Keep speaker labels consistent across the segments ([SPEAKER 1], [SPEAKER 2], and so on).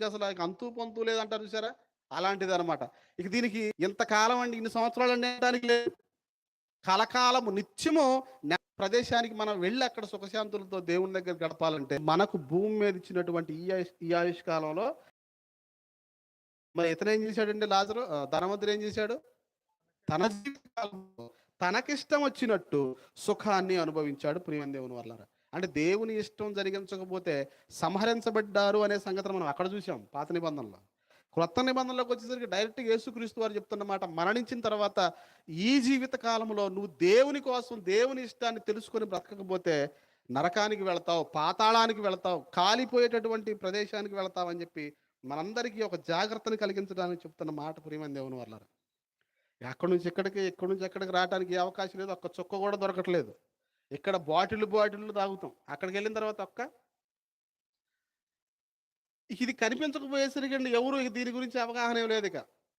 [SPEAKER 1] దీనికి అసలు అంతు పొంతు లేదంటారు చూసారా అలాంటిది అనమాట ఇక దీనికి ఇంతకాలం అండి ఇన్ని సంవత్సరాలు అండి అనడానికి లేదు. కలకాలము నిత్యము ప్రదేశానికి మనం వెళ్ళి అక్కడ సుఖశాంతులతో దేవుని దగ్గర గడపాలంటే మనకు భూమి మీద ఇచ్చినటువంటి ఈ ఆయుష్ ఈ ఆయుష్ కాలంలో మరి ఇతను ఏం చేశాడండి లాజరు? ధనవంతుడు ఏం చేశాడు? తన జీవితకాలంలో తనకిష్టం వచ్చినట్టు సుఖాన్ని అనుభవించాడు ప్రియమైన దేవుని వల్ల అంటే దేవుని ఇష్టం జరిగించకపోతే సంహరించబడ్డారు అనే సంగతిని మనం అక్కడ చూసాం పాత నిబంధనలో. క్రొత్త నిబంధనలోకి వచ్చేసరికి డైరెక్ట్గా యేసుక్రీస్తు వారు చెప్తున్నమాట మరణించిన తర్వాత ఈ జీవిత కాలంలో నువ్వు దేవుని కోసం దేవుని ఇష్టాన్ని తెలుసుకొని బ్రతకకపోతే నరకానికి వెళతావు పాతాళానికి వెళతావు కాలిపోయేటటువంటి ప్రదేశానికి వెళతావు అని చెప్పి మనందరికీ ఒక జాగ్రత్తని కలిగించడానికి చెప్తున్న మాట ప్రియమైన దేవుని వల్ల ఎక్కడి నుంచి ఎక్కడికి ఎక్కడి నుంచి ఎక్కడికి రావడానికి ఏ అవకాశం లేదు. ఒక్క చుక్క కూడా దొరకట్లేదు. ఇక్కడ బాటిల్ బాటిల్ తాగుతాం. అక్కడికి వెళ్ళిన తర్వాత ఒక్క ఇది కనిపించకపోయేసరికి అండి ఎవరు దీని గురించి అవగాహన ఏం లేదు ఇక.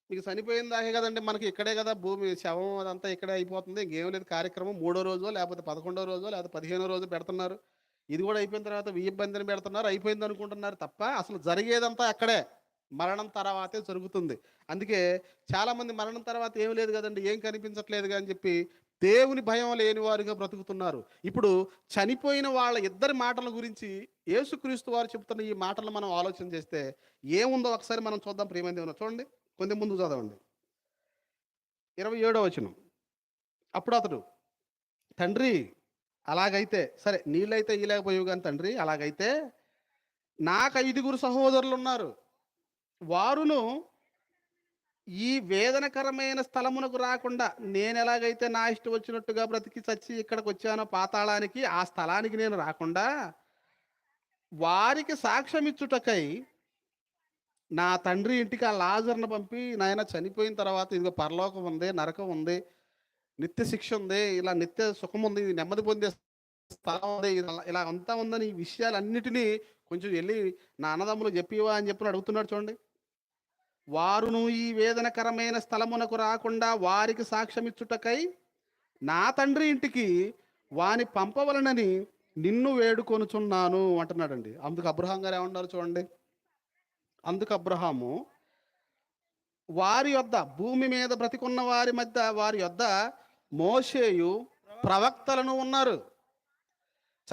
[SPEAKER 1] మీకు చనిపోయిన దాకే కదండి మనకి ఇక్కడే కదా భూమి శవం అదంతా ఇక్కడే అయిపోతుంది. ఇంకేం లేదు కార్యక్రమం మూడో రోజో లేకపోతే పదకొండో రోజో లేకపోతే పదిహేనో రోజు పెడుతున్నారు. ఇది కూడా అయిపోయిన తర్వాత వెయ్యి బందిని పెడుతున్నారు అయిపోయింది అనుకుంటున్నారు తప్ప అసలు జరిగేదంతా అక్కడే. మరణం తర్వాతే జరుగుతుంది. అందుకే చాలామంది మరణం తర్వాత ఏం లేదు కదండి ఏం కనిపించట్లేదు అని చెప్పి దేవుని భయం లేని వారుగా బ్రతుకుతున్నారు. ఇప్పుడు చనిపోయిన వాళ్ళ ఇద్దరి మాటల గురించి యేసుక్రీస్తు వారు చెప్తున్న ఈ మాటలు మనం ఆలోచన చేస్తే ఏముందో ఒకసారి మనం చూద్దాం ప్రియమైన దేవుని చూడండి కొంచెం ముందు చదవండి. ఇరవై ఏడో వచనం. అప్పుడు అతడు తండ్రి అలాగైతే సరే నీళ్ళైతే ఇయలేకపోయావు కానీ తండ్రి అలాగైతే నాకు ఐదుగురు సహోదరులు ఉన్నారు. వారును ఈ వేదనకరమైన స్థలమునకు రాకుండా నేను ఎలాగైతే నా ఇష్టం వచ్చినట్టుగా బ్రతికి చచ్చి ఇక్కడికి వచ్చానో పాతాళానికి ఆ స్థలానికి నేను రాకుండా వారికి సాక్ష్యం ఇచ్చుటకై నా తండ్రి ఇంటికి ఆ లాజర్ను పంపి నాయన చనిపోయిన తర్వాత ఇదిగో పరలోకం ఉంది నరకం ఉంది నిత్య శిక్ష ఉంది ఇలా నిత్య సుఖం ఉంది ఇది నెమ్మది పొందే స్థలం ఉంది ఇలా- ఇలా అంతా ఉందని ఈ విషయాలన్నిటినీ కొంచెం వెళ్ళి నా అన్నదమ్ములు చెప్పివా అని చెప్పి అడుగుతున్నాడు చూడండి. వారును ఈ వేదనకరమైన స్థలమునకు రాకుండా వారికి సాక్ష్యమిచ్చుటకై నా తండ్రి ఇంటికి వాని పంపవలనని నిన్ను వేడుకొనుచున్నాను అంటున్నాడండి. అందుకు అబ్రహాం గారు ఏమన్నారు చూడండి. అందుకు అబ్రహాము వారి యొద్ద భూమి మీద బ్రతికున్న వారి మధ్య వారి యొద్ద మోషేయు ప్రవక్తలను ఉన్నారు.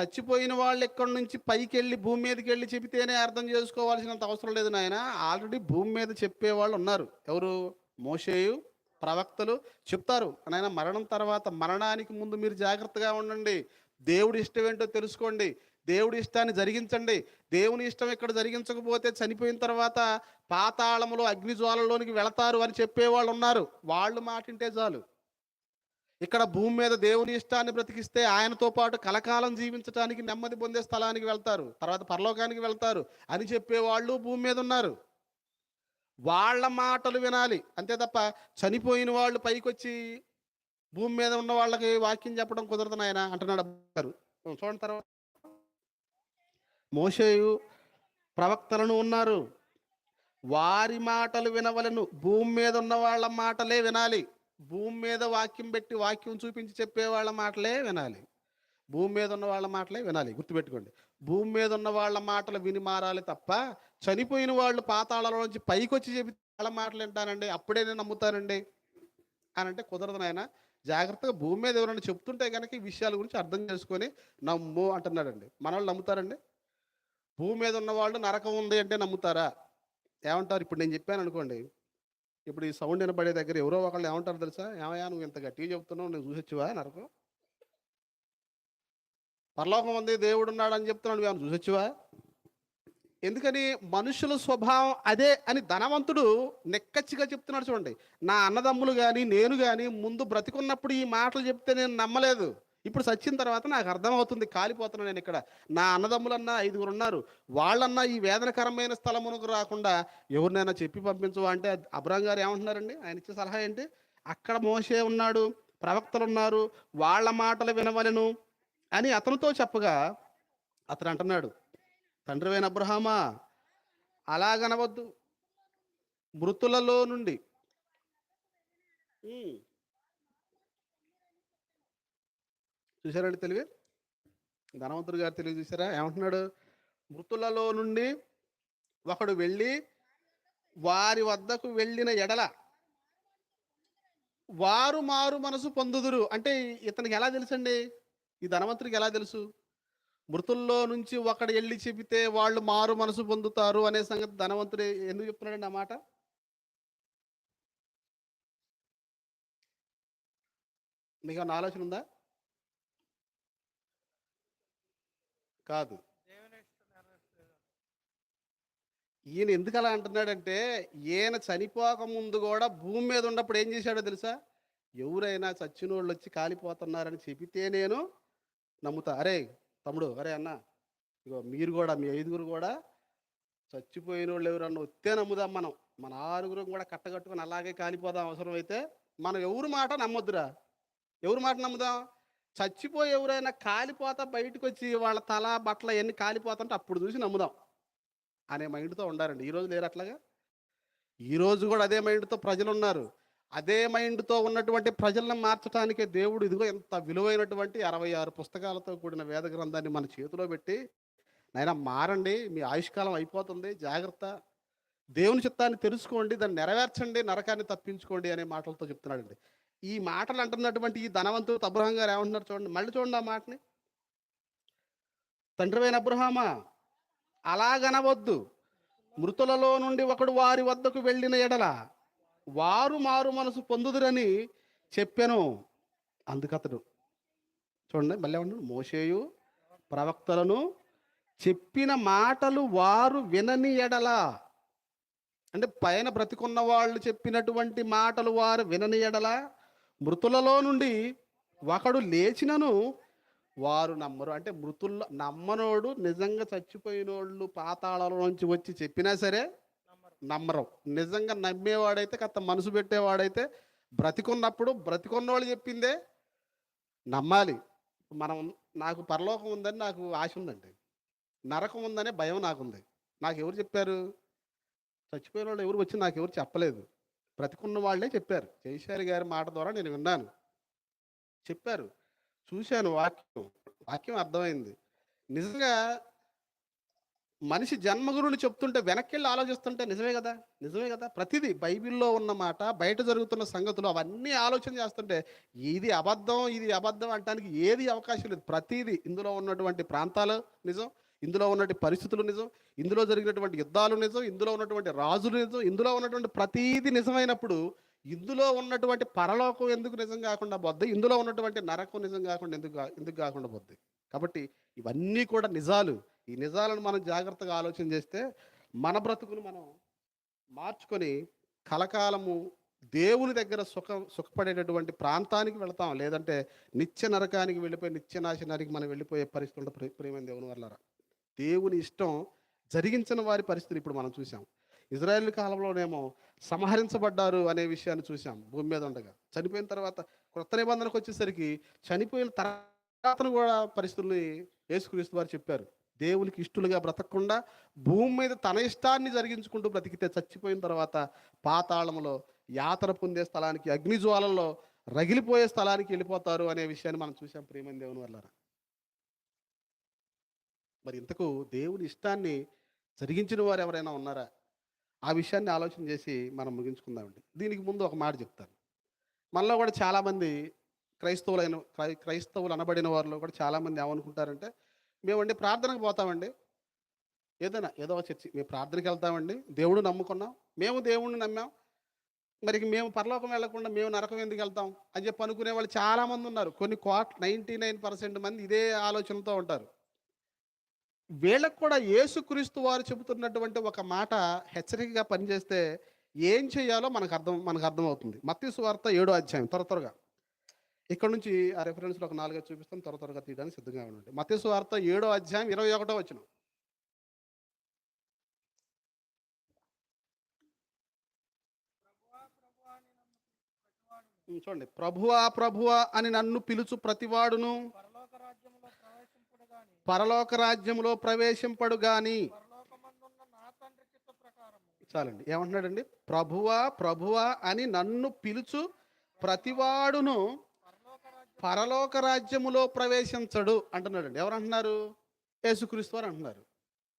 [SPEAKER 1] చచ్చిపోయిన వాళ్ళు ఎక్కడి నుంచి పైకి వెళ్ళి భూమి మీదకి వెళ్ళి చెబితేనే అర్థం చేసుకోవాల్సినంత అవసరం లేదు నాయన. ఆల్రెడీ భూమి మీద చెప్పేవాళ్ళు ఉన్నారు. ఎవరు? మోషేయు ప్రవక్తలు చెప్తారు. నాయన మరణం తర్వాత మరణానికి ముందు మీరు జాగ్రత్తగా ఉండండి. దేవుడి ఇష్టం ఏంటో తెలుసుకోండి. దేవుడి ఇష్టాన్ని జరిగించండి. దేవుని ఇష్టం ఇక్కడ జరిగించకపోతే చనిపోయిన తర్వాత పాతాళములో అగ్నిజ్వాలలోనికి వెళతారు అని చెప్పేవాళ్ళు ఉన్నారు. వాళ్ళు మాటింటే చాలు. ఇక్కడ భూమి మీద దేవుని ఇష్టాన్ని బ్రతికిస్తే ఆయనతో పాటు కలకాలం జీవించడానికి నెమ్మది పొందే స్థలానికి వెళ్తారు. తర్వాత పరలోకానికి వెళ్తారు. అని చెప్పేవాళ్ళు భూమి మీద ఉన్నారు. వాళ్ళ మాటలు వినాలి. అంతే తప్ప చనిపోయిన వాళ్ళు పైకొచ్చి భూమి మీద ఉన్న వాళ్ళకి వాక్యం చెప్పడం కుదరదు నాయన అంటున్నాడు అబ్బారు చూడండి తర్వాత. మోసేయు ప్రవక్తలను ఉన్నారు. వారి మాటలు వినవలను. భూమి మీద ఉన్న వాళ్ళ మాటలే వినాలి. భూమి మీద వాక్యం పెట్టి వాక్యం చూపించి చెప్పే వాళ్ళ మాటలే వినాలి. భూమి మీద ఉన్న వాళ్ళ మాటలే వినాలి. గుర్తుపెట్టుకోండి. భూమి మీద ఉన్న వాళ్ళ మాటలు విని మారాలి తప్ప చనిపోయిన వాళ్ళు పాతాళలో నుంచి పైకి వచ్చి చెప్పి వాళ్ళ మాటలు వింటానండి అప్పుడే నేను నమ్ముతానండి. అని అంటే కుదరదు నాయన. జాగ్రత్తగా భూమి మీద ఎవరైనా చెప్తుంటే కనుక ఈ విషయాల గురించి అర్థం చేసుకొని నమ్ము అంటున్నాడండి. మన వాళ్ళు నమ్ముతారండి? భూమి మీద ఉన్న వాళ్ళు నరకం ఉంది అంటే నమ్ముతారా? ఏమంటారు? ఇప్పుడు నేను చెప్పాను అనుకోండి. ఇప్పుడు ఈ సౌండ్ వినపడే దగ్గర ఎవరో ఒకళ్ళు ఏమంటారు తెలుసా? ఏమయ్యా నువ్వు ఇంత గట్టిగా చెప్తున్నావు నువ్వు చూసొచ్చువా నరకు పరలోకం ఉంది దేవుడు ఉన్నాడు అని చెప్తున్నాడు ఏమైనా చూసొచ్చువా? ఎందుకని? మనుషుల స్వభావం అదే అని ధనవంతుడు నెక్కచ్చిగా చెప్తున్నాడు చూడండి. నా అన్నదమ్ములు కానీ నేను కానీ ముందు బ్రతికున్నప్పుడు ఈ మాటలు చెప్తే నేను నమ్మలేదు. ఇప్పుడు చచ్చిన తర్వాత నాకు అర్థమవుతుంది కాలిపోతున్నాను నేను ఇక్కడ. నా అన్నదమ్ములన్నా ఐదుగురు ఉన్నారు. వాళ్ళన్నా ఈ వేదనకరమైన స్థలమునకు రాకుండా ఎవరినైనా చెప్పి పంపించవా అంటే అబ్రాం గారు ఏమంటున్నారండి? ఆయన ఇచ్చే సలహా ఏంటి? అక్కడ మోసే ఉన్నాడు ప్రవక్తలు ఉన్నారు వాళ్ళ మాటలు వినవలను అని అతనితో చెప్పగా అతను అంటున్నాడు తండ్రివైన అబ్రహామా అలాగనవద్దు. మృతులలో నుండి. చూసారండి తెలివి? ధనవంతుడు గారు తెలివి చూసారా ఏమంటున్నాడు? మృతులలో నుండి ఒకడు వెళ్ళి వారి వద్దకు వెళ్ళిన ఎడల వారు మారు మనసు పొందుదురు. అంటే ఇతనికి ఎలా తెలుసండి? ఈ ధనవంతుడికి ఎలా తెలుసు? మృతుల్లో నుంచి ఒకడు వెళ్ళి చెబితే వాళ్ళు మారు మనసు పొందుతారు అనే సంగతి ధనవంతుడు ఎందుకు చెప్తున్నాడండి ఆ మాట? మీకు ఆలోచన ఉందా? కాదు. ఈయన ఎందుకు అలా అంటున్నాడంటే ఈయన చనిపోక ముందు కూడా భూమి మీద ఉన్నప్పుడు ఏం చేశాడో తెలుసా? ఎవరైనా చచ్చినోళ్ళు వచ్చి కాలిపోతున్నారని చెబితే నేను నమ్ముతా. అరే తమ్ముడు అరే అన్న ఇగో మీరు కూడా మీ ఐదుగురు కూడా చచ్చిపోయిన వాళ్ళు ఎవరన్నా వస్తే నమ్ముదాం మనం. మన ఆరుగురు కూడా కట్టగట్టుకుని అలాగే కాలిపోదాం అవసరం అయితే మనం ఎవరి మాట నమ్మొద్దురా? ఎవరి మాట నమ్ముదాం? చచ్చిపోయి ఎవరైనా కాలిపోతా బయటకు వచ్చి వాళ్ళ తల బట్టలు ఎన్ని కాలిపోతుంటే అప్పుడు చూసి నమ్ముదాం అనే మైండ్తో ఉండారండి. ఈరోజు లేరు అట్లాగా? ఈరోజు కూడా అదే మైండ్తో ప్రజలు ఉన్నారు అదే మైండ్తో ఉన్నటువంటి ప్రజలను మార్చడానికే దేవుడు ఇదిగో ఎంత విలువైనటువంటి అరవై ఆరు పుస్తకాలతో కూడిన వేద గ్రంథాన్ని మన చేతిలో పెట్టి నాయన మారండి మీ ఆయుష్కాలం అయిపోతుంది జాగ్రత్త. దేవుని చిత్తాన్ని తెలుసుకోండి దాన్ని నెరవేర్చండి నరకాన్ని తప్పించుకోండి అనే మాటలతో చెప్తున్నాడండి. ఈ మాటలు అంటున్నటువంటి ఈ ధనవంతుడు అబ్రహాం గారు ఏమంటున్నారు చూడండి. మళ్ళీ చూడండి ఆ మాటని. తండ్రివైన అబ్రహామా అలాగనవద్దు. మృతులలో నుండి ఒకడు వారి వద్దకు వెళ్ళిన ఎడల వారు మారు మనసు పొందుదురని చెప్పాను. అందుకతడు చూడండి మళ్ళీ ఏమన్నాడు మోషేయు ప్రవక్తలను చెప్పిన మాటలు వారు వినని ఎడల. అంటే పైన బ్రతికున్న వాళ్ళు చెప్పినటువంటి మాటలు వారు వినని ఎడల. మృతులలో నుండి ఒకడు లేచినను వారు నమ్మరు. అంటే మృతుల్లో నమ్మనోడు నిజంగా చచ్చిపోయినోళ్ళు పాతాళంలో నుంచి వచ్చి చెప్పినా సరే నమ్మరు. నిజంగా నమ్మేవాడైతే కాస్త మనసు పెట్టేవాడైతే బ్రతికున్నప్పుడు బ్రతికున్నవాళ్ళు చెప్పిందే నమ్మాలి. మనం నాకు పరలోకం ఉందని నాకు ఆశ ఉందండి. నరకం ఉందనే భయం నాకుంది. నాకు ఎవరు చెప్పారు? చచ్చిపోయిన వాళ్ళు ఎవరు వచ్చి నాకు ఎవరు చెప్పలేదు. బ్రతికున్న వాళ్ళే చెప్పారు. జయశారి గారి మాట ద్వారా నేను విన్నాను. చెప్పారు. చూశాను వాక్యం. వాక్యం అర్థమైంది. నిజంగా మనిషి జన్మగురుని చెప్తుంటే వెనక్కి వెళ్ళి ఆలోచిస్తుంటే నిజమే కదా? నిజమే కదా? ప్రతిదీ బైబిల్లో ఉన్న మాట బయట జరుగుతున్న సంగతులు అవన్నీ ఆలోచన చేస్తుంటే ఇది అబద్ధం ఇది అబద్ధం అంటానికి ఏది అవకాశం లేదు. ప్రతిదీ ఇందులో ఉన్నటువంటి ప్రాంతాలు నిజం. ఇందులో ఉన్నటువంటి పరిస్థితులు నిజం ఇందులో జరిగినటువంటి యుద్ధాలు నిజం ఇందులో ఉన్నటువంటి రాజులు నిజం ఇందులో ఉన్నటువంటి ప్రతీది నిజమైనప్పుడు ఇందులో ఉన్నటువంటి పరలోకం ఎందుకు నిజం కాకుండా పోద్ది? ఇందులో ఉన్నటువంటి నరకం నిజం కాకుండా ఎందుకు ఎందుకు కాకుండా పోద్ది? కాబట్టి ఇవన్నీ కూడా నిజాలు. ఈ నిజాలను మనం జాగ్రత్తగా ఆలోచన చేస్తే మన బ్రతుకును మనం మార్చుకొని కలకాలము దేవుని దగ్గర సుఖ సుఖపడేటటువంటి ప్రాంతానికి వెళతాం. లేదంటే నిత్య నరకానికి వెళ్ళిపోయి నిత్య నాశనానికి మనం వెళ్ళిపోయే పరిస్థితి ఉంటుంది ప్రియమైన దేవుని వల్ల దేవుని ఇష్టం జరిగించిన వారి పరిస్థితిని ఇప్పుడు మనం చూసాం ఇజ్రాయెల్ కాలంలోనేమో సంహరించబడ్డారు అనే విషయాన్ని చూసాం భూమి మీద ఉండగా. చనిపోయిన తర్వాత కొత్త నిబంధనకు వచ్చేసరికి చనిపోయిన తర్వాత కూడా పరిస్థితుల్ని యేసుక్రీస్తు వారు చెప్పారు. దేవునికి ఇష్టలుగా బ్రతకకుండా భూమి మీద తన ఇష్టాన్ని జరిగించుకుంటూ బ్రతికితే చచ్చిపోయిన తర్వాత పాతాళంలో యాతన పొందే స్థలానికి అగ్నిజ్వాలలో రగిలిపోయే స్థలానికి వెళ్ళిపోతారు అనే విషయాన్ని మనం చూసాం ప్రేమ దేవుని వల్ల మరి ఇంతకు దేవుని ఇష్టాన్ని జరిగించిన వారు ఎవరైనా ఉన్నారా? ఆ విషయాన్ని ఆలోచన చేసి మనం ముగించుకుందామండి. దీనికి ముందు ఒక మాట చెప్తాను. మనలో కూడా చాలామంది క్రైస్తవులైన క్రై- క్రైస్తవులు అనబడిన వారిలో కూడా చాలామంది ఏమనుకుంటారంటే మేమండి ప్రార్థనకు పోతామండి. ఏదైనా ఏదో ఒక చర్చి మేము ప్రార్థనకి వెళ్తామండి. దేవుడు నమ్ముకున్నాం. మేము దేవుడిని నమ్మాం. మరి మేము పరలోకం వెళ్ళకుండా మేము నరకం ఎందుకు వెళ్తాం? అని చెప్పి అనుకునే వాళ్ళు చాలామంది ఉన్నారు. కొన్ని కోట్ నైంటీ నైన్ పర్సెంట్ మంది ఇదే ఆలోచనతో ఉంటారు. వీళ్ళకు కూడా యేసుక్రీస్తు వారు చెబుతున్నటువంటి ఒక మాట హెచ్చరికగా పనిచేస్తే ఏం చేయాలో మనకు అర్థం మనకు అర్థమవుతుంది. మత్తి వార్త ఏడో అధ్యాయం త్వర త్వరగా. ఇక్కడ నుంచి ఆ రెఫరెన్స్లో ఒక నాలుగైదు చూపిస్తాం త్వర త్వరగా తీయడానికి సిద్ధంగా ఉండండి. మత్తి వార్త ఏడో అధ్యాయం ఇరవై ఒకటో వచ్చిన చూడండి. ప్రభువా ప్రభువా అని నన్ను పిలుచు ప్రతివాడును
[SPEAKER 2] పరలోక రాజ్యములో ప్రవేశింపుడు గాని
[SPEAKER 1] పరలోక రాజ్యంలో ప్రవేశింపడు గాని. చాలండి. ఏమంటున్నాడండి? ప్రభువా ప్రభువా అని నన్ను పిలుచు ప్రతివాడును
[SPEAKER 2] పరలోక
[SPEAKER 1] రాజ్యములో ప్రవేశించడు అంటున్నాడండి. ఎవరు అంటున్నారు యేసుక్రీస్తు వారు అంటున్నారు.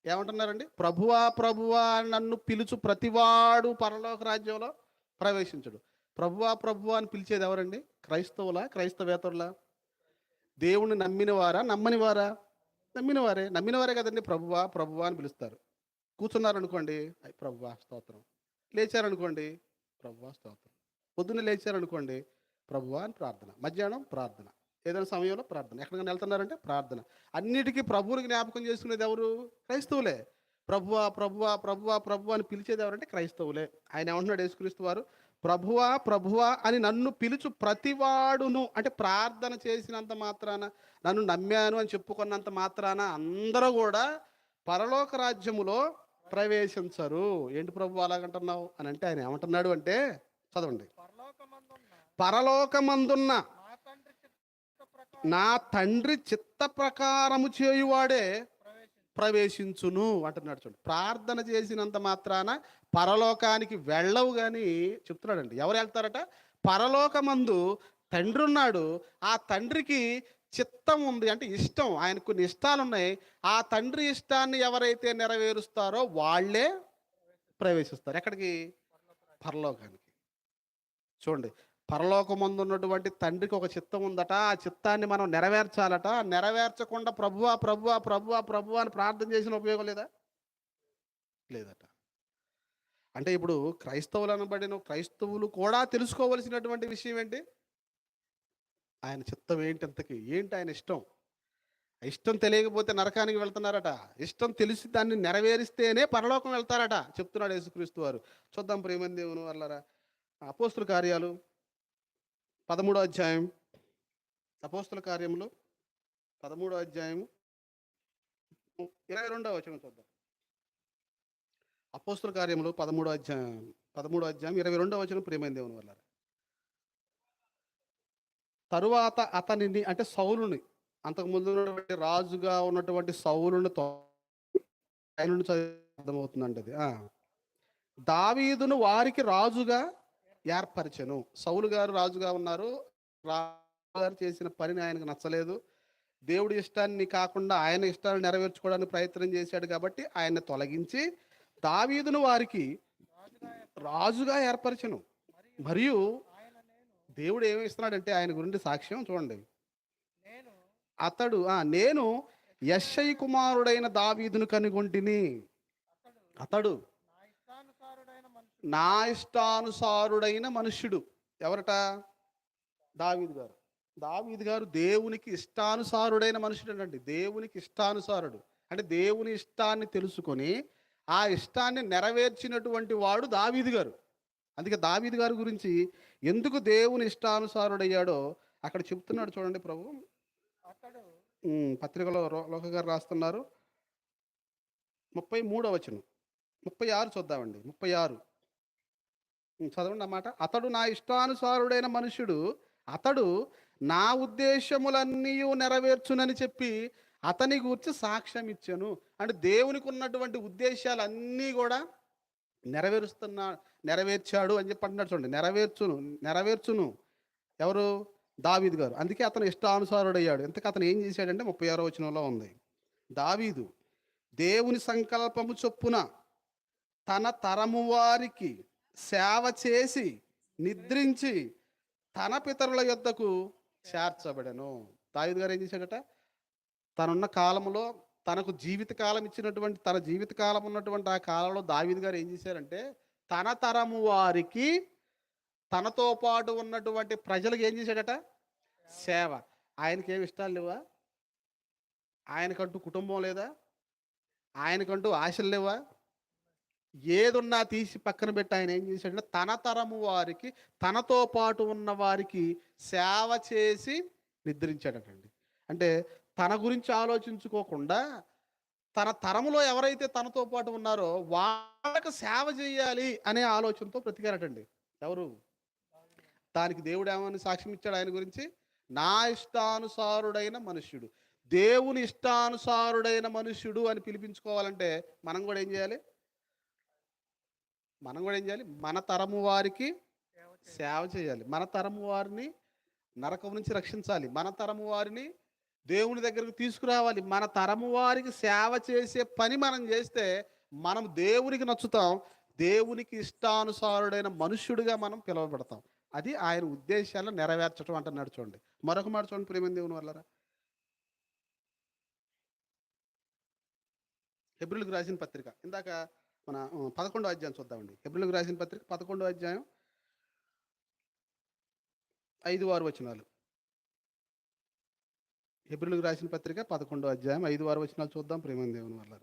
[SPEAKER 1] ఏమంటున్నారండి? ప్రభువా ప్రభువా అని నన్ను పిలుచు ప్రతివాడు పరలోక రాజ్యంలో ప్రవేశించడు. ప్రభువా ప్రభువా అని పిలిచేది ఎవరండి? క్రైస్తవులా క్రైస్తవేతరులా? దేవుణ్ణి నమ్మిన వారా నమ్మని వారా నమ్మినవారే నమ్మినవారే కదండి ప్రభువా ప్రభువా అని పిలుస్తారు. కూర్చున్నారనుకోండి అయ్ ప్రభువా స్తోత్రం. లేచారనుకోండి ప్రభువా స్తోత్రం. పొద్దున్నే లేచారనుకోండి ప్రభువా అని ప్రార్థన. మధ్యాహ్నం ప్రార్థన. ఏదైనా సమయంలో ప్రార్థన. ఎక్కడికైనా వెళ్తున్నారంటే ప్రార్థన. అన్నిటికీ ప్రభువుని జ్ఞాపకం చేసుకునేది ఎవరు? క్రైస్తవులే. ప్రభువా ప్రభువా ప్రభువా ప్రభువా అని పిలిచేది ఎవరంటే క్రైస్తవులే. ఆయన ఏమంటున్నాడు యేసుక్రీస్తు వారు? ప్రభువా ప్రభువా అని నన్ను పిలుచు ప్రతివాడును. అంటే ప్రార్థన చేసినంత మాత్రాన నన్ను నమ్మాను అని చెప్పుకున్నంత మాత్రాన అందరూ కూడా పరలోక రాజ్యములో ప్రవేశించరు. ఏంటి ప్రభు అలాగంటున్నావు? అని అంటే ఆయన ఏమంటున్నాడు అంటే చదవండి.
[SPEAKER 2] పరలోకమందున్న నా తండ్రి చిత్త
[SPEAKER 1] ప్రకారము చేయువాడే ప్రవేశించును అంటున్నాడు చూడండి ప్రార్థన చేసినంత మాత్రాన పరలోకానికి వెళ్ళవు కానీ చెప్తున్నాడండి. ఎవరు వెళ్తారట? పరలోకమందు తండ్రి ఉన్నాడు ఆ తండ్రికి చిత్తం ఉంది. అంటే ఇష్టం. ఆయన కొన్ని ఇష్టాలు ఉన్నాయి ఆ తండ్రి ఇష్టాన్ని ఎవరైతే నెరవేరుస్తారో వాళ్ళే ప్రవేశిస్తారు. ఎక్కడికి? పరలోకానికి. చూడండి. పరలోకమందున్నటువంటి తండ్రికి ఒక చిత్తం ఉందట. ఆ చిత్తాన్ని మనం నెరవేర్చాలట. నెరవేర్చకుండా ప్రభువా ప్రభువా ప్రభువా ప్రభువా అని ప్రార్థన చేసిన ఉపయోగం లేదా? లేదట. అంటే ఇప్పుడు క్రైస్తవులు అనబడిన క్రైస్తవులు కూడా తెలుసుకోవలసినటువంటి విషయం ఏంటి? ఆయన చిత్తం ఏంటి అంతకి? ఏంటి ఆయన ఇష్టం? ఇష్టం తెలియకపోతే నరకానికి వెళ్తున్నారట. ఇష్టం తెలిసి దాన్ని నెరవేరిస్తేనే పరలోకం వెళ్తారట చెప్తున్నాడు యేసుక్రీస్తు వారు. చూద్దాం ప్రేమని దేవుని వల్లరా అపోస్తుల కార్యాలు. పదమూడో అధ్యాయం అపోస్తుల కార్యములు పదమూడో అధ్యాయము ఇరవై రెండో వచనం చూద్దాం. అపోస్తుల కార్యములు పదమూడో అధ్యాయం పదమూడో అధ్యాయం ఇరవై రెండో వచనం ప్రేమైన దేవుని వల్ల తరువాత అతనిని అంటే సౌలుని అంతకుముందు ఉన్నటువంటి రాజుగా ఉన్నటువంటి సౌలుని ఆయన నుండి అర్థమవుతుందండి అది దావీదును వారికి రాజుగా ఏర్పరిచెను. సౌలు గారు రాజుగా ఉన్నారు. రాజు గారు చేసిన పనిని ఆయనకు నచ్చలేదు. దేవుడి ఇష్టాన్ని కాకుండా ఆయన ఇష్టాన్ని నెరవేర్చుకోవడానికి ప్రయత్నం చేశాడు కాబట్టి ఆయన తొలగించి దావీదును వారికి
[SPEAKER 2] రాజుగా
[SPEAKER 1] రాజుగా
[SPEAKER 2] మరియు
[SPEAKER 1] దేవుడు ఏమి ఇస్తున్నాడంటే ఆయన గురించి సాక్ష్యం చూడండి. అతడు ఆ నేను యశయ్ కుమారుడైన దావీదును కనుగొంటిని.
[SPEAKER 2] అతడు నా ఇష్టానుసారుడైన
[SPEAKER 1] మనుష్యుడు. ఎవరట? దావీదు గారు. దావీదు గారు దేవునికి ఇష్టానుసారుడైన మనుషుడు అండి. దేవునికి ఇష్టానుసారుడు. అంటే దేవుని ఇష్టాన్ని తెలుసుకొని ఆ ఇష్టాన్ని నెరవేర్చినటువంటి వాడు దావీదు గారు. అందుకే దావీదు గారి గురించి ఎందుకు దేవుని ఇష్టానుసారుడయ్యాడో అక్కడ చెప్తున్నాడు చూడండి ప్రభు. ఉమ్, పత్రికలో లోక గారు రాస్తున్నారు. ముప్పై మూడో వచనం. ముప్పై ఆరు చూద్దామండి. ముప్పై ఆరు. చదవండి అన్నమాట అతడు నా ఇష్టానుసారుడైన మనుషుడు అతడు నా ఉద్దేశములన్నీ నెరవేర్చునని చెప్పి అతని గురించి సాక్ష్యం ఇచ్చాను. అంటే దేవునికి ఉన్నటువంటి ఉద్దేశాలన్నీ కూడా నెరవేరుస్తున్నా నెరవేర్చాడు అని చెప్పి అంటున్నాడు చూడండి. నెరవేర్చును నెరవేర్చును. ఎవరు? దావీదు గారు. అందుకే అతను ఇష్టానుసారుడయ్యాడు. ఇంతకు అతను ఏం చేశాడంటే ముప్పై ఆరో వచనంలో ఉంది. దావీదు దేవుని సంకల్పము చొప్పున తన తరము వారికి సేవ చేసి నిద్రించి తన పితరుల యొద్దకు చేర్చబడను. దావీదు గారు ఏం చేశాడట? తనున్న కాలంలో తనకు జీవిత కాలం ఇచ్చినటువంటి తన జీవిత కాలం ఉన్నటువంటి ఆ కాలంలో దావిద్ గారు ఏం చేశారంటే తన తరము వారికి తనతో పాటు ఉన్నటువంటి ప్రజలకు ఏం చేశాడట? సేవ. ఆయనకి ఏమి ఇష్టాలు లేవా? ఆయనకంటూ కుటుంబం లేదా? ఆయనకంటూ ఆశలు లేవా? ఏదున్నా తీసి పక్కన పెట్టి ఆయన ఏం చేశాడంటే తన తరము వారికి తనతో పాటు ఉన్న వారికి సేవ చేసి నిద్రించాడటండి. అంటే తన గురించి ఆలోచించుకోకుండా తన తరములో ఎవరైతే తనతో పాటు ఉన్నారో వాళ్ళకు సేవ చేయాలి అనే ఆలోచనతో బ్రతికారటండి. ఎవరు? దానికి దేవుడు ఏమని సాక్ష్యం ఇచ్చాడు ఆయన గురించి? నా ఇష్టానుసారుడైన మనుష్యుడు. దేవుని ఇష్టానుసారుడైన మనుష్యుడు అని పిలిపించుకోవాలంటే మనం కూడా ఏం చేయాలి? మనం కూడా ఏం చేయాలి? మన తరము వారికి
[SPEAKER 2] సేవ చేయాలి.
[SPEAKER 1] మన తరము వారిని నరకం నుంచి రక్షించాలి. మన తరము వారిని దేవుని దగ్గరకు తీసుకురావాలి. మన తరము వారికి సేవ చేసే పని మనం చేస్తే మనం దేవునికి నచ్చుతాం. దేవునికి ఇష్టానుసారుడైన మనుష్యుడిగా మనం పిలువబడతాం. అది ఆయన ఉద్దేశాలను నెరవేర్చడం అంటున్నాడు చూడండి. మరొక మాట చూడండి ప్రేమ దేవుని వల్లరా హెబ్రిల్కి రాసిన పత్రిక. ఇందాక మన పదకొండో అధ్యాయం చూద్దామండి. హెబ్రిల్కి రాసిన పత్రిక పదకొండో అధ్యాయం ఐదు ఆరు వచనాలు. హెబ్రిల్కి రాసిన పత్రిక పదకొండో అధ్యాయం ఐదు ఆరు వచనాలు చూద్దాం ప్రేమ దేవుని వల్ల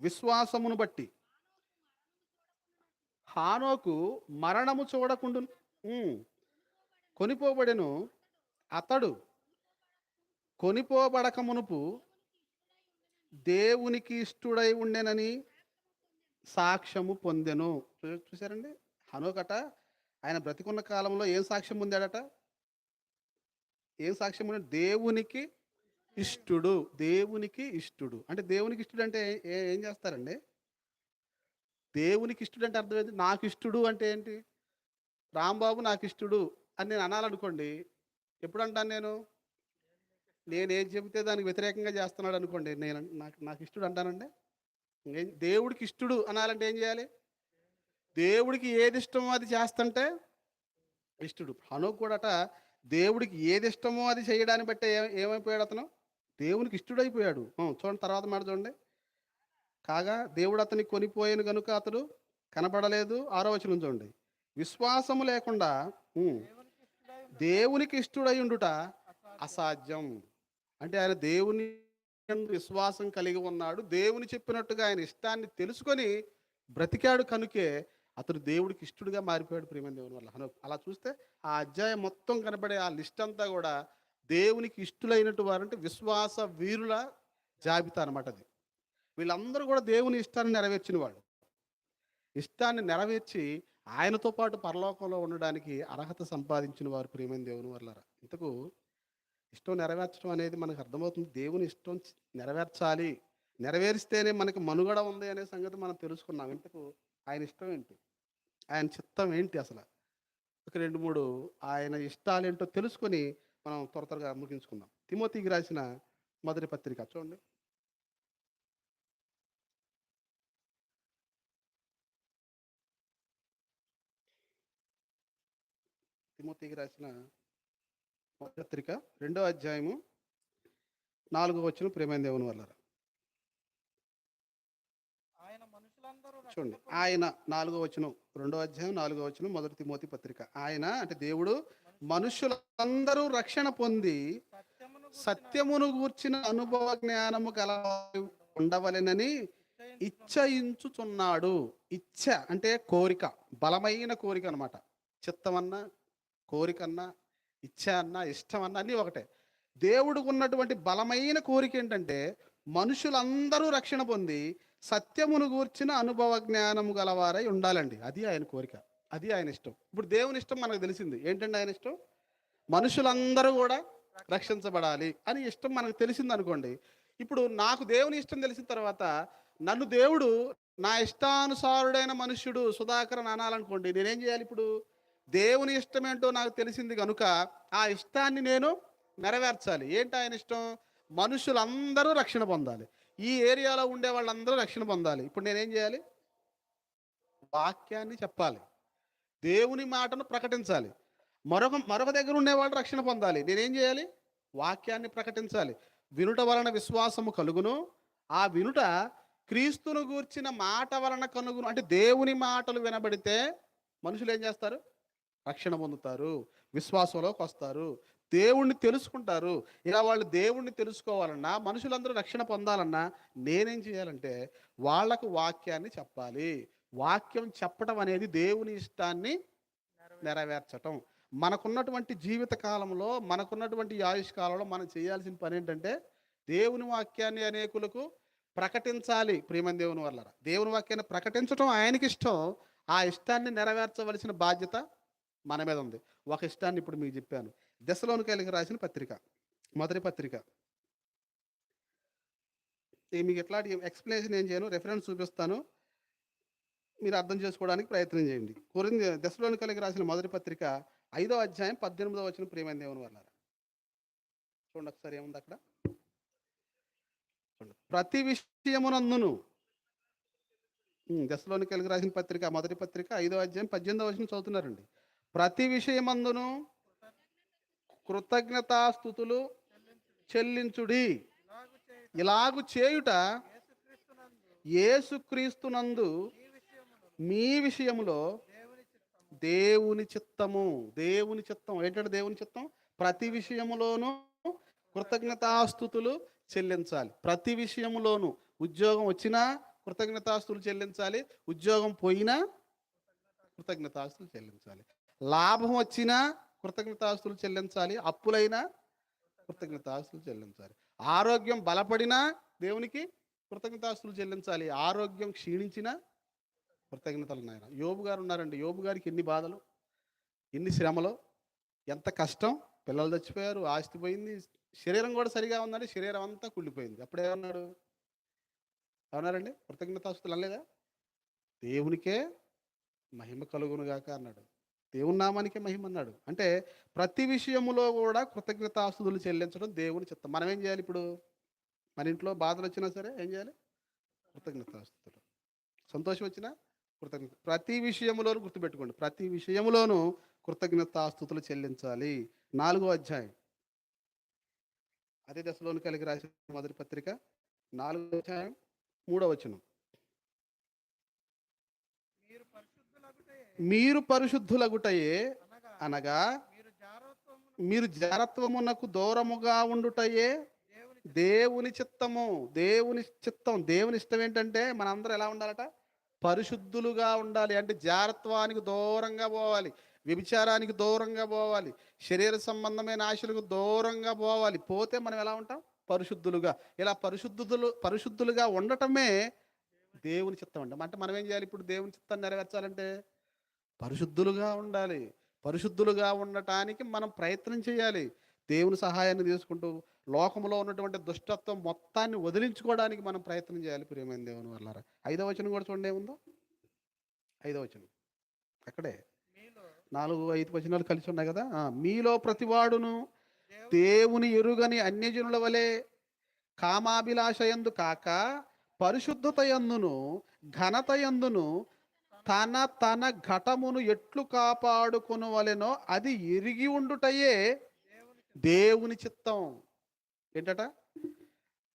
[SPEAKER 1] విశ్వాసమును బట్టి హానోకు మరణము చూడకుండా కొనిపోబడెను. అతడు కొనిపోబడక మునుపు దేవునికి ఇష్టుడై ఉండెనని సాక్ష్యము పొందెను. చూ- చూశారండి? హనోకట ఆయన బ్రతికున్న కాలంలో ఏం సాక్ష్యం పొందాడట? ఏం సాక్ష్యం పొందాడు? దేవునికి ఇష్టుడు దేవునికి ఇష్టుడు. అంటే దేవునికి ఇష్టుడు అంటే ఏ- ఏం చేస్తారండి? దేవునికి ఇష్టుడు అంటే అర్థం ఏంటి? నాకు ఇష్టుడు అంటే ఏంటి? రాంబాబు నాకు ఇష్టుడు అని నేను అనాలనుకోండి ఎప్పుడు అంటాను నేను? నేను ఏం చెబితే దానికి వ్యతిరేకంగా చేస్తున్నాడు అనుకోండి నేను నాకు నాకు ఇష్టుడు అంటానండి? దేవుడికి ఇష్టుడు అనాలంటే ఏం చేయాలి? దేవుడికి ఏది ఇష్టమో అది చేస్తుంటే ఇష్టుడు. హనుకు కూడాట దేవుడికి ఏది ఇష్టమో అది చేయడాన్ని బట్టే ఏమైపోయాడు అతను? దేవునికి ఇష్టడైపోయాడు. చూడండి తర్వాత మాట చూడండి. కాగా దేవుడు అతని కొనిపోయాను కనుక అతడు కనపడలేదు. ఆరో వచనం చూడండి. విశ్వాసము లేకుండా
[SPEAKER 2] దేవునికి ఇష్టడై
[SPEAKER 1] ఉండుట
[SPEAKER 2] అసాధ్యం.
[SPEAKER 1] అంటే ఆయన దేవుని విశ్వాసం కలిగి ఉన్నాడు. దేవుని చెప్పినట్టుగా ఆయన ఇష్టాన్ని తెలుసుకొని బ్రతికాడు కనుకే అతడు దేవుడికి ఇష్టడుగా మారిపోయాడు ప్రేమ దేవుని వల్ల. అలా చూస్తే ఆ అధ్యాయం మొత్తం కనబడే ఆ లిస్ట్ అంతా కూడా దేవునికి ఇష్టలైనట్టు వారంటే విశ్వాస వీరుల జాబితా అనమాట అది. వీళ్ళందరూ కూడా దేవుని ఇష్టాన్ని నెరవేర్చిన వాళ్ళు. ఇష్టాన్ని నెరవేర్చి ఆయనతో పాటు పరలోకంలో ఉండడానికి అర్హత సంపాదించిన వారు ప్రేమైన దేవుని వల్ల. ఇంతకు ఇష్టం నెరవేర్చడం అనేది మనకు అర్థమవుతుంది. దేవుని ఇష్టం నెరవేర్చాలి. నెరవేరిస్తేనే మనకి మనుగడ ఉంది అనే సంగతి మనం తెలుసుకున్నాం. ఇంతకు ఆయన ఇష్టం ఏంటి? ఆయన చిత్తం ఏంటి అసలు? ఒక రెండు మూడు ఆయన ఇష్టాలు ఏంటో తెలుసుకొని మనం త్వర త్వరగా ముగించుకుందాం. తిమోతికి రాసిన మొదటి పత్రిక చూడండి. తిమోతికి రాసిన పత్రిక రెండో అధ్యాయము నాలుగో వచ్చిన ప్రేమైన దేవుని వల్ల చూడండి ఆయన నాలుగో వచనం రెండో అధ్యాయం నాలుగో వచనం మొదటి తిమోతి పత్రిక. ఆయన అంటే దేవుడు మనుషులందరూ రక్షణ పొంది
[SPEAKER 2] సత్యమును గూర్చిన
[SPEAKER 1] అనుభవ జ్ఞానము గల ఉండవలెనని ఇచ్చయించుచున్నాడు. ఇచ్చ అంటే కోరిక బలమైన కోరిక అనమాట చిత్తమన్నా కోరికన్నా ఇచ్చ అన్నా ఇష్టం అన్నా అన్నీ ఒకటే. దేవుడికి ఉన్నటువంటి బలమైన కోరిక ఏంటంటే మనుషులందరూ రక్షణ పొంది సత్యమును గూర్చిన అనుభవ జ్ఞానము గలవారై ఉండాలండి. అది ఆయన కోరిక. అది ఆయన ఇష్టం. ఇప్పుడు దేవుని ఇష్టం మనకు తెలిసింది. ఏంటంటే ఆయన ఇష్టం? మనుషులందరూ కూడా రక్షించబడాలి అని ఇష్టం మనకు తెలిసింది అనుకోండి. ఇప్పుడు నాకు దేవుని ఇష్టం తెలిసిన తర్వాత నన్ను దేవుడు నా ఇష్టానుసారుడైన మనుష్యుడు సుధాకర్ అనాలనుకోండి నేనేం చేయాలి ఇప్పుడు? దేవుని ఇష్టం ఏంటో నాకు తెలిసింది కనుక ఆ ఇష్టాన్ని నేను నెరవేర్చాలి. ఏంటి ఆయన ఇష్టం? మనుషులందరూ రక్షణ పొందాలి. ఈ ఏరియాలో ఉండే వాళ్ళందరూ రక్షణ పొందాలి. ఇప్పుడు నేనేం చేయాలి? వాక్యాన్ని చెప్పాలి. దేవుని మాటను ప్రకటించాలి. మరొక మరొక దగ్గర ఉండేవాళ్ళు రక్షణ పొందాలి. నేనేం చేయాలి? వాక్యాన్ని ప్రకటించాలి. వినుట వలన విశ్వాసము కలుగును. ఆ వినుట క్రీస్తును గూర్చిన మాట వలన కలుగును అంటే దేవుని మాటలు వినబడితే మనుషులు ఏం చేస్తారు? రక్షణ పొందుతారు విశ్వాసంలోకి వస్తారు దేవుణ్ణి తెలుసుకుంటారు. ఇలా వాళ్ళు దేవుణ్ణి తెలుసుకోవాలన్నా మనుషులందరూ రక్షణ పొందాలన్నా నేనేం చేయాలంటే వాళ్ళకు వాక్యాన్ని చెప్పాలి. వాక్యం చెప్పడం అనేది దేవుని ఇష్టాన్ని నెరవేర్చటం. మనకున్నటువంటి జీవిత కాలంలో మనకున్నటువంటి ఆయుష్ కాలంలో మనం చేయాల్సిన పని ఏంటంటే దేవుని వాక్యాన్ని అనేకులకు ప్రకటించాలి. ప్రియమైన దేవుని వల్ల దేవుని వాక్యాన్ని ప్రకటించడం ఆయనకి ఇష్టం ఆ ఇష్టాన్ని నెరవేర్చవలసిన బాధ్యత మన మీద ఉంది. ఒక ఇష్టాన్ని ఇప్పుడు మీకు చెప్పాను. దశలోనికి కలిగి రాసిన పత్రిక మొదటి పత్రిక. ఈ మీకు ఎట్లాంటి ఎక్స్ప్లెనేషన్ ఏం చేయను రెఫరెన్స్ చూపిస్తాను. మీరు అర్థం చేసుకోవడానికి ప్రయత్నం చేయండి. కొరింది దశలోని కలిగి రాసిన మొదటి పత్రిక ఐదో అధ్యాయం పద్దెనిమిదో వచ్చిన ప్రియమైన దేవుని వల్ల చూడండి ఒకసారి ఏముంది అక్కడ? ప్రతి విషయమునందును. దశలోని కలిగి రాసిన పత్రిక మొదటి పత్రిక ఐదో అధ్యాయం పద్దెనిమిదో వచ్చిన చదువుతున్నారండి. ప్రతి విషయమందును కృతజ్ఞతాస్థుతులు చెల్లించుడి.
[SPEAKER 2] ఇలాగు చేయుట ఏసుక్రీస్తునందు
[SPEAKER 1] మీ విషయములో
[SPEAKER 2] దేవుని చిత్తము.
[SPEAKER 1] దేవుని చిత్తం. ఏంటంటే దేవుని చిత్తం? ప్రతి విషయములోనూ కృతజ్ఞతాస్థుతులు చెల్లించాలి. ప్రతి విషయంలోనూ ఉద్యోగం వచ్చినా కృతజ్ఞతాస్తులు చెల్లించాలి. ఉద్యోగం పోయినా కృతజ్ఞతాస్తులు చెల్లించాలి. లాభం వచ్చినా కృతజ్ఞతాస్తులు చెల్లించాలి. అప్పులైనా కృతజ్ఞతాస్తులు చెల్లించాలి. ఆరోగ్యం బలపడినా దేవునికి కృతజ్ఞతాస్తులు చెల్లించాలి. ఆరోగ్యం క్షీణించినా కృతజ్ఞతలు నాయన యోబు గారు ఉన్నారండి. యోబు గారికి ఎన్ని బాధలు ఎన్ని శ్రమలు ఎంత కష్టం పిల్లలు చచ్చిపోయారు ఆస్తి పోయింది శరీరం కూడా సరిగా ఉందండి శరీరం అంతా కుళ్ళిపోయింది. అప్పుడు ఏమన్నాడు? అవునారండి కృతజ్ఞతాస్తులు అనలేదా? దేవునికే మహిమ కలుగును గాక అన్నాడు. దేవుని నామానికే మహిమ అన్నాడు అంటే ప్రతి విషయములో కూడా కృతజ్ఞతాస్తుతులు చెల్లించడం దేవుని చిత్తం. మనం ఏం చేయాలి ఇప్పుడు? మన ఇంట్లో బాధలు వచ్చినా సరే ఏం చేయాలి? కృతజ్ఞతాస్తుతులు. సంతోషం వచ్చినా కృతజ్ఞత ప్రతి విషయంలోనూ గుర్తుపెట్టుకోండి. ప్రతి విషయంలోనూ కృతజ్ఞతాస్తుతులు చెల్లించాలి. నాలుగో అధ్యాయం. అదే దశలోని కలిగి రాసిన మొదటి పత్రిక. నాలుగో అధ్యాయం మూడో వచనం.
[SPEAKER 2] మీరు పరిశుద్ధులగుటే
[SPEAKER 1] మీరు పరిశుద్ధులగుటయే
[SPEAKER 2] అనగా మీరు జారత్వమును
[SPEAKER 1] మీరు జారత్వమునకు దూరముగా ఉండుటయే
[SPEAKER 2] దేవుని
[SPEAKER 1] దేవుని చిత్తము. దేవుని చిత్తం. దేవుని ఇష్టం ఏంటంటే మనందరం ఎలా ఉండాలట? పరిశుద్ధులుగా ఉండాలి. అంటే జారత్వానికి దూరంగా పోవాలి. వ్యభిచారానికి దూరంగా పోవాలి. శరీర సంబంధమైన ఆశలకు దూరంగా పోవాలి. పోతే మనం ఎలా ఉంటాం? పరిశుద్ధులుగా. ఇలా పరిశుద్ధులు పరిశుద్ధులుగా ఉండటమే దేవుని చిత్తం అండి. అంటే మనం ఏం చేయాలి? ఇప్పుడు దేవుని చిత్తాన్ని నెరవేర్చాలంటే పరిశుద్ధులుగా ఉండాలి. పరిశుద్ధులుగా ఉండటానికి మనం ప్రయత్నం చేయాలి. దేవుని సహాయాన్ని తీసుకుంటూ లోకంలో ఉన్నటువంటి దుష్టత్వం మొత్తాన్ని వదిలించుకోవడానికి మనం ప్రయత్నం చేయాలి. ప్రియమైన దేవుని వల్ల ఐదవ వచనం కూడా చూడండి ఏముందో? ఐదవ వచనం. అక్కడే. నాలుగు ఐదు వచనాలు కలిసి ఉన్నాయి కదా? మీలో ప్రతివాడును
[SPEAKER 2] దేవుని
[SPEAKER 1] దేవుని ఎరుగని అన్యజనుల వలె కామాభిలాషయందు కాక పరిశుద్ధత యందును ఘనత యందును తన తన ఘటమును ఎట్లు కాపాడుకొను వలెనో అది ఎరిగి ఉండుటయే
[SPEAKER 2] దేవుని
[SPEAKER 1] దేవుని చిత్తం. ఏంటట?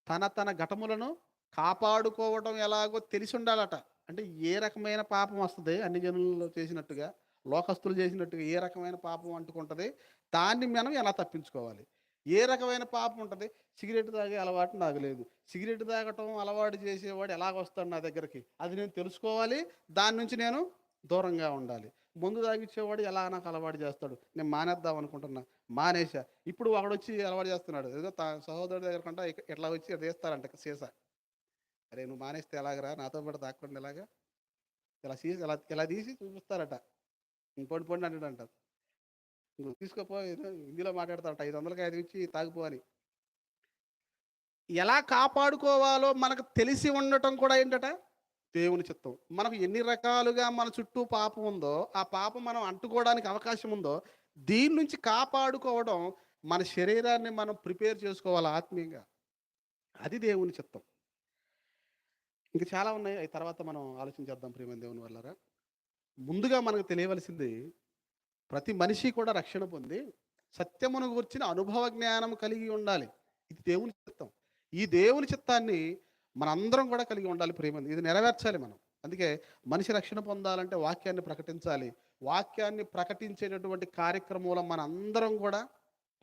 [SPEAKER 1] తన తన ఘటములను కాపాడుకోవడం ఎలాగో తెలిసి ఉండాలట అంటే ఏ రకమైన పాపం వస్తుంది? అన్ని జనులలో చేసినట్టుగా లోకస్తులు చేసినట్టుగా ఏ రకమైన పాపం అంటుకుంటుంది? దాన్ని మనం ఎలా తప్పించుకోవాలి? ఏ రకమైన పాపం ఉంటుంది? సిగరెట్ తాగే అలవాటు నాకు లేదు. సిగరెట్ తాగటం అలవాటు చేసేవాడు ఎలాగ వస్తాడు నా దగ్గరికి? అది నేను తెలుసుకోవాలి. దాని నుంచి నేను దూరంగా ఉండాలి. ముందు తాగిచ్చేవాడు ఎలా నాకు అలవాటు చేస్తాడు? నేను మానేద్దాం అనుకుంటున్నా. మానేసా ఇప్పుడు వాడు వచ్చి అలవాటు చేస్తున్నాడు. ఏదో తా సహోదరుడి దగ్గర కంటే ఎట్లా ఇట్లా వచ్చి వేస్తారంట చేస్తారంట సీసా. అరే నువ్వు మానేస్తే ఎలాగరా? నాతో పాటు తాకుండా ఎలాగా? ఇలా సీసా ఇలా ఇలా తీసి చూపిస్తారట. ఇంక పొడి పొడి అంటాడు అంటారు నువ్వు తీసుకోపో హిందీలో మాట్లాడతారట ఐదు వందలకి ఐదు ఇచ్చి తాగిపో అని. ఎలా కాపాడుకోవాలో మనకు తెలిసి ఉండటం కూడా ఏంటట? దేవుని చిత్తం. మనకు ఎన్ని రకాలుగా మన చుట్టూ పాపం ఉందో ఆ పాపం మనం అంటుకోవడానికి అవకాశం ఉందో దీని నుంచి కాపాడుకోవడం మన శరీరాన్ని మనం ప్రిపేర్ చేసుకోవాలి ఆత్మీయంగా. అది దేవుని చిత్తం. ఇంకా చాలా ఉన్నాయి. తర్వాత మనం ఆలోచించేద్దాం ప్రేమ దేవుని వల్లరా. ముందుగా మనకు తెలియవలసింది ప్రతి మనిషి కూడా రక్షణ పొంది సత్యమును గుర్చిన అనుభవ జ్ఞానం కలిగి ఉండాలి. ఇది దేవుని చిత్తం. ఈ దేవుని చిత్తాన్ని మనందరం కూడా కలిగి ఉండాలి ప్రేమ ఇది నెరవేర్చాలి మనం. అందుకే మనిషి రక్షణ పొందాలంటే వాక్యాన్ని ప్రకటించాలి. వాక్యాన్ని ప్రకటించేటటువంటి కార్యక్రమంలో మన అందరం కూడా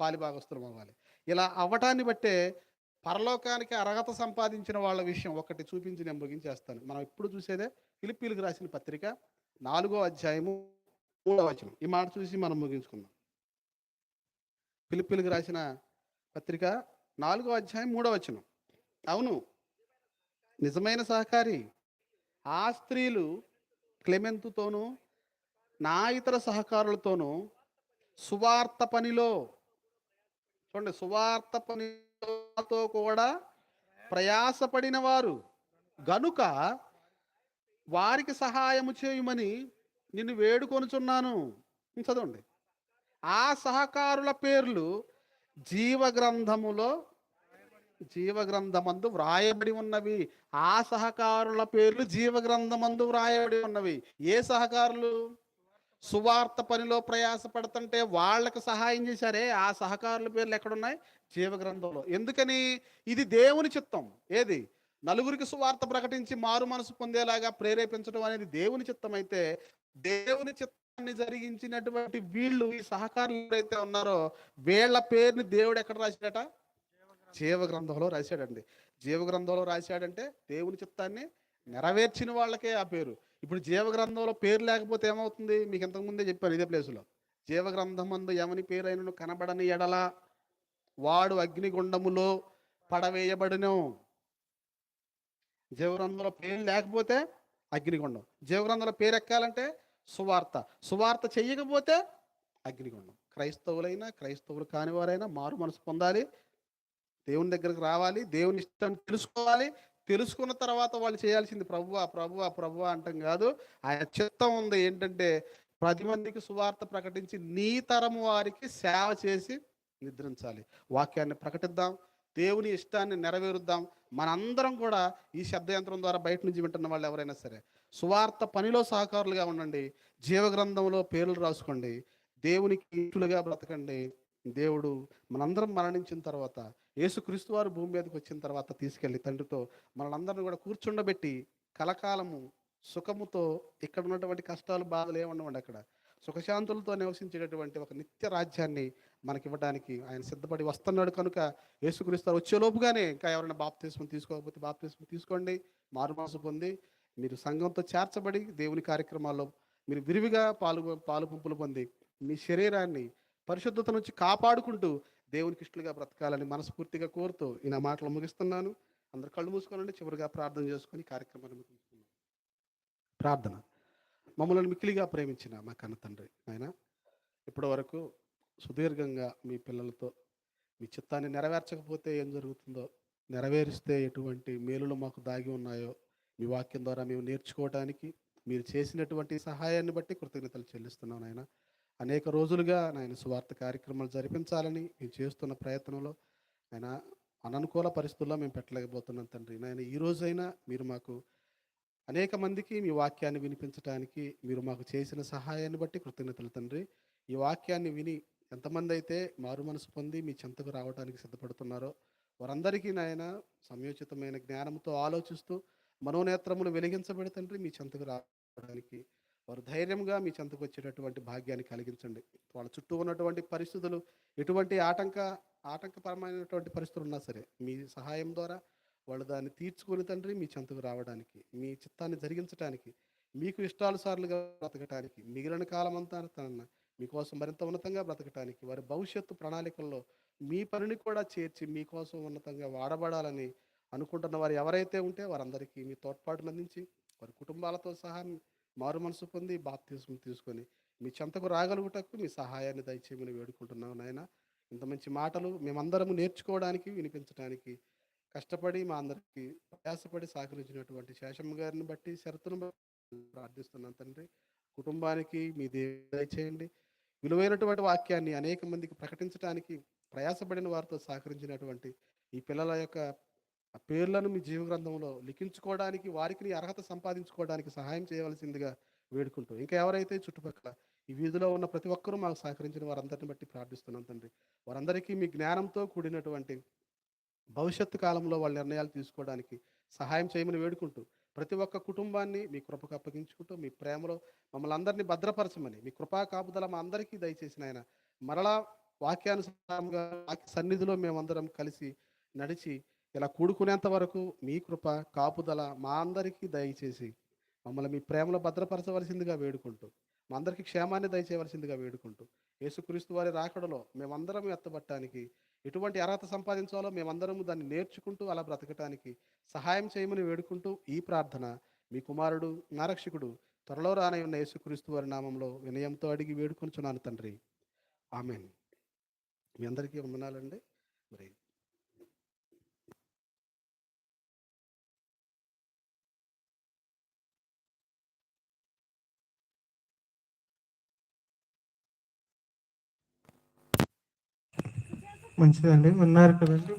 [SPEAKER 1] పాలిభాగస్తులం అవ్వాలి. ఇలా అవ్వటాన్ని బట్టే పరలోకానికి అర్హత సంపాదించిన వాళ్ళ విషయం ఒకటి చూపించి నేను ముగించేస్తాను. మనం ఇప్పుడు చూసేదే పిలిపిలికి రాసిన పత్రిక నాలుగో అధ్యాయము మూడవచనం. ఈ మాట చూసి మనం ముగించుకుందాం. పిలుపులకు రాసిన పత్రిక నాలుగో అధ్యాయం మూడో వచనం. అవును నిజమైన సహకారి ఆ స్త్రీలు క్లెమెంతుతోనూ నా ఇతర సహకారులతోనూ సువార్త పనిలో చూడండి సువార్త పనితో కూడా ప్రయాసపడిన వారు గనుక వారికి సహాయము చేయమని నిన్ను వేడుకొనుచున్నాను. చదవండి. ఆ సహకారుల పేర్లు జీవ గ్రంథములో జీవ వ్రాయబడి ఉన్నవి. ఆ సహకారుల పేర్లు జీవగ్రంథమందు వ్రాయబడి ఉన్నవి. ఏ సహకారులు? సువార్త పనిలో ప్రయాసపడుతుంటే వాళ్ళకు సహాయం చేశారే. ఆ సహకారుల పేర్లు ఎక్కడున్నాయి? జీవగ్రంథంలో. ఎందుకని? ఇది దేవుని చిత్తం. ఏది? నలుగురికి సువార్త ప్రకటించి మారు మనసు పొందేలాగా ప్రేరేపించడం అనేది దేవుని చిత్తం అయితే దేవుని చిత్తాన్ని జరిగించినటువంటి వీళ్ళు ఈ సహకారులు ఎవరైతే ఉన్నారో వీళ్ళ పేరుని దేవుడు ఎక్కడ రాశాడట? జీవ గ్రంథంలో రాశాడండి. జీవ గ్రంథంలో రాశాడంటే దేవుని చిత్తాన్ని నెరవేర్చిన వాళ్ళకే ఆ పేరు. ఇప్పుడు జీవ గ్రంథంలో పేరు లేకపోతే ఏమవుతుంది? మీకు ఇంతకుముందే చెప్పాను ఇదే ప్లేసులో జీవ గ్రంథం మందు ఎవని పేరైనను కనబడని ఎడల వాడు అగ్నిగుండములో పడవేయబడను. జీవగ్రంథంలో పేరు లేకపోతే అగ్నిగుండం. జీవగ్రంథంలో పేరు ఎక్కాలంటే సువార్త. సువార్త చెయ్యకపోతే అగ్నిగుండం. క్రైస్తవులైనా క్రైస్తవులు కానివారైనా మారు మనసు పొందాలి. దేవుని దగ్గరకు రావాలి. దేవుని ఇష్టాన్ని తెలుసుకోవాలి. తెలుసుకున్న తర్వాత వాళ్ళు చేయాల్సింది ప్రభువా ప్రభువా ప్రభువా అంటాం కాదు. ఆయన చిత్తం ఉంది ఏంటంటే పది మందికి సువార్త ప్రకటించి నీ తరము వారికి సేవ చేసి నిద్రించాలి. వాక్యాన్ని ప్రకటిద్దాం. దేవుని ఇష్టాన్ని నెరవేరుద్దాం. మనందరం కూడా ఈ శబ్దయంత్రం ద్వారా బయట నుంచి వింటున్న వాళ్ళు ఎవరైనా సరే సువార్త పనిలో సహకారులుగా ఉండండి జీవగ్రంథంలో పేర్లు రాసుకోండి దేవునికి ఇటులుగా బ్రతకండి. దేవుడు మనందరం మరణించిన తర్వాత యేసుక్రీస్తు వారు భూమి మీదకి వచ్చిన తర్వాత తీసుకెళ్ళి తండ్రితో మనందరిని కూడా కూర్చుండబెట్టి కలకాలము సుఖముతో ఇక్కడ ఉన్నటువంటి కష్టాలు బాధలు ఏముండవండి అక్కడ. సుఖశాంతులతో నివసించేటటువంటి ఒక నిత్య రాజ్యాన్ని మనకివ్వడానికి ఆయన సిద్ధపడి వస్తున్నాడు కనుక యేసుక్రీస్తు వచ్చేలోపుగానే ఇంకా ఎవరైనా బాప్తిస్మం తీసుకోకపోతే బాప్తిస్మం తీసుకోండి. మారుమాసు పొంది మీరు సంఘంతో చేర్చబడి దేవుని కార్యక్రమాల్లో మీరు విరివిగా పాలు పాలుపంపులు పొంది మీ శరీరాన్ని పరిశుద్ధత నుంచి కాపాడుకుంటూ దేవునికి ఇష్టలుగా బ్రతకాలని మనస్ఫూర్తిగా కోరుతూ ఈ నా మాటలు ముగిస్తున్నాను. అందరు కళ్ళు మూసుకోనండి చివరిగా ప్రార్థన చేసుకొని కార్యక్రమాన్ని ముగిస్తున్నాను ప్రార్థన. మమ్మల్ని మిక్కిలిగా ప్రేమించిన మా కన్న తండ్రి ఆయన ఇప్పటి వరకు సుదీర్ఘంగా మీ పిల్లలతో మీ చిత్తాన్ని నెరవేర్చకపోతే ఏం జరుగుతుందో నెరవేరిస్తే ఎటువంటి మేలులు మాకు దాగి ఉన్నాయో మీ వాక్యం ద్వారా మేము నేర్చుకోవడానికి మీరు చేసినటువంటి సహాయాన్ని బట్టి కృతజ్ఞతలు చెల్లిస్తున్నాం నాయన. అనేక రోజులుగా నాయన సువార్త కార్యక్రమాలు జరిపించాలని మేము చేస్తున్న ప్రయత్నంలో ఆయన అననుకూల పరిస్థితుల్లో మేము పెట్టలేకపోతున్నాం తండ్రి. నాయన ఈ రోజైనా మీరు మాకు అనేక మందికి మీ వాక్యాన్ని వినిపించడానికి మీరు మాకు చేసిన సహాయాన్ని బట్టి కృతజ్ఞతలు తండ్రి. ఈ వాక్యాన్ని విని ఎంతమంది అయితే మారు మనసు పొంది మీ చెంతకు రావడానికి సిద్ధపడుతున్నారో వారందరికీ నాయన సమయోచితమైన జ్ఞానంతో ఆలోచిస్తూ మనోనేత్రములు వెలిగించబడి తండ్రి మీ చెంతకు రావడానికి వారు ధైర్యంగా మీ చెంతకు వచ్చేటటువంటి భాగ్యాన్ని కలిగించండి. వాళ్ళ చుట్టూ ఉన్నటువంటి పరిస్థితులు ఎటువంటి ఆటంక ఆటంకపరమైనటువంటి పరిస్థితులు ఉన్నా సరే మీ సహాయం ద్వారా వాళ్ళు దాన్ని తీర్చుకొని తండ్రి మీ చెంతకు రావడానికి మీ చిత్తాన్ని జరిగించడానికి మీకు ఇష్టానుసారులుగా బ్రతకటానికి మిగిలిన కాలం అంతా తన మీకోసం మరింత ఉన్నతంగా బ్రతకటానికి వారి భవిష్యత్తు ప్రణాళికల్లో మీ పనిని కూడా చేర్చి మీకోసం ఉన్నతంగా వాడబడాలని అనుకుంటున్న వారు ఎవరైతే ఉంటే వారందరికీ మీ తోడ్పాటును అందించి వారి కుటుంబాలతో సహా మారు మనసు పొంది బాప్తిజం తీసుకొని మీ చెంతకు రాగలుగుటకు మీ సహాయాన్ని దయచేయమని వేడుకుంటున్నాం నాయన. ఇంత మంచి మాటలు మేమందరము నేర్చుకోవడానికి వినిపించడానికి కష్టపడి మా అందరికి ప్రయాసపడి సహకరించినటువంటి శేషమ్మ గారిని బట్టి షరతును ప్రార్థిస్తున్నాను తండ్రి. కుటుంబానికి మీ దేవుడు దయచేయండి విలువైనటువంటి వాక్యాన్ని అనేక మందికి ప్రకటించడానికి ప్రయాసపడిన వారితో సహకరించినటువంటి ఈ పిల్లల యొక్క పేర్లను మీ జీవ గ్రంథంలో లిఖించుకోవడానికి వారికి అర్హత సంపాదించుకోవడానికి సహాయం చేయవలసిందిగా వేడుకుంటూ ఇంకా ఎవరైతే చుట్టుపక్కల ఈ వీధిలో ఉన్న ప్రతి ఒక్కరూ మాకు సహకరించిన వారందరిని బట్టి ప్రార్థిస్తున్నాం తండ్రి. వారందరికీ మీ జ్ఞానంతో కూడినటువంటి భవిష్యత్తు కాలంలో వాళ్ళ నిర్ణయాలు తీసుకోవడానికి సహాయం చేయమని వేడుకుంటూ ప్రతి ఒక్క కుటుంబాన్ని మీ కృపకు అప్పగించుకుంటూ మీ ప్రేమలో మమ్మల్ని అందరినీ భద్రపరచమని మీ కృపా కాపుదల మా అందరికీ దయచేసిన ఆయన మరలా వాక్యానుసారంగా వాక్య సన్నిధిలో మేమందరం కలిసి నడిచి ఇలా కూడుకునేంత వరకు మీ కృప కాపుదల మా అందరికీ దయచేసి మమ్మల్ని మీ ప్రేమలో భద్రపరచవలసిందిగా వేడుకుంటూ మా అందరికీ క్షేమాన్ని దయచేయవలసిందిగా వేడుకుంటూ యేసుక్రీస్తు వారి రాకడలో మేమందరం ఎత్తబట్టడానికి ఎటువంటి అర్హత సంపాదించాలో మేమందరం దాన్ని నేర్చుకుంటూ అలా బ్రతకటానికి సహాయం చేయమని వేడుకుంటూ ఈ ప్రార్థన మీ కుమారుడు నారక్షకుడు త్వరలో రానయ్యున్న యేసుక్రీస్తు వారి నామంలో వినయంతో అడిగి వేడుకొనుచున్నాను తండ్రి. ఆమెన్. మీ అందరికీ వందనాలండి. మరి
[SPEAKER 3] మంచిదండి. ఉన్నారు కదండి.